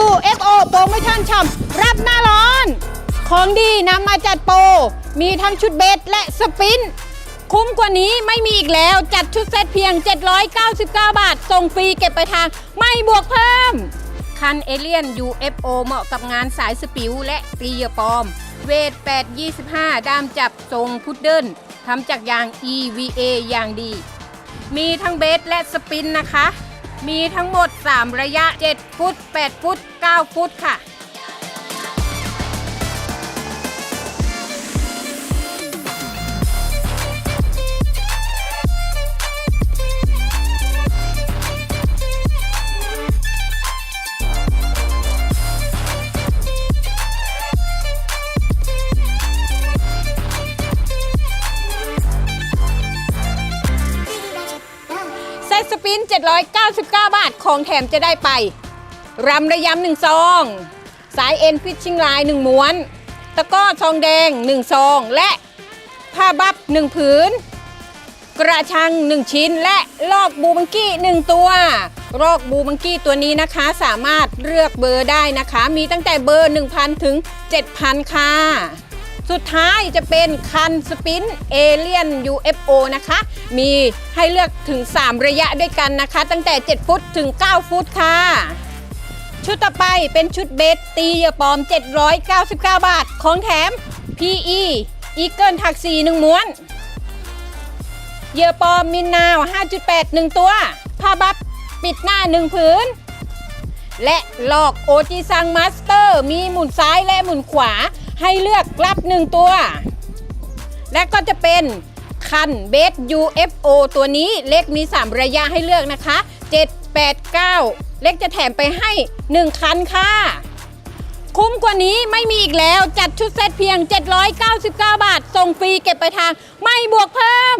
UFO โปรโมชั่นช่ำรับหน้าร้อน ของดีนำมาจัดโปร มีทั้งชุดเบสและสปิน คุ้มกว่านี้ไม่มีอีกแล้วจัดชุดเซตเพียง 799 บาท ส่งฟรีเก็บไปทาง ไม่บวกเพิ่ม คันเอเลียน UFO เหมาะกับงานสายสปิวและตีเหยอปอม เวท 825 ด้ามจับทรงพุดเดิ้ลทำจากยาง EVA อย่างดี มีทั้งเบสและสปินนะคะ มีทั้งหมด 3 ระยะ 7 ฟุต 8 ฟุต 9 ฟุตค่ะ สปิน 799 บาท ของแถมจะได้ไป รำระยำหนึ่งซอง สายเอ็นฟิชชิงไลน์หนึ่งม้วน ตะก้อทองแดงหนึ่งซอง และผ้าบับหนึ่งผืน กระชัง1ชิ้น และลอกบูบังกี้1ตัวลอกบูบังกี้ตัวนี้นะคะ สามารถเลือกเบอร์ได้นะคะ มีตั้งแต่เบอร์ 1,000 ถึง 7,000 ค่ะ สุดท้ายจะเป็นคันสปินเอเลียน UFO นะคะ มีให้เลือกถึง 3 ระยะด้วยกันนะคะ ตั้งแต่ 7 ฟุตถึง 9 ฟุตค่ะ ชุดต่อไปเป็นชุดเบสตีเหยอปลอม 799 บาท ของแถม PE อีเกิลถักสีหนึ่งม้วน เหยื่อปลอมมินนาว 5.8 1 ตัว ผ้าบับปิดหน้า 1 ผืน และหลอกโอจิซังมาสเตอร์ มีหมุนซ้ายและหมุนขวา ให้เลือกรับ1ตัว และก็จะเป็นคันเบส UFO ตัวนี้เลขมี 3 ระยะให้เลือกนะคะ 7 8 9 เลขจะแถมไปให้ 1 คันค่ะ คุ้มกว่านี้ไม่มีอีกแล้วจัดชุดเซตเพียง 799 บาท ส่งฟรีเก็บไปทาง ไม่บวกเพิ่ม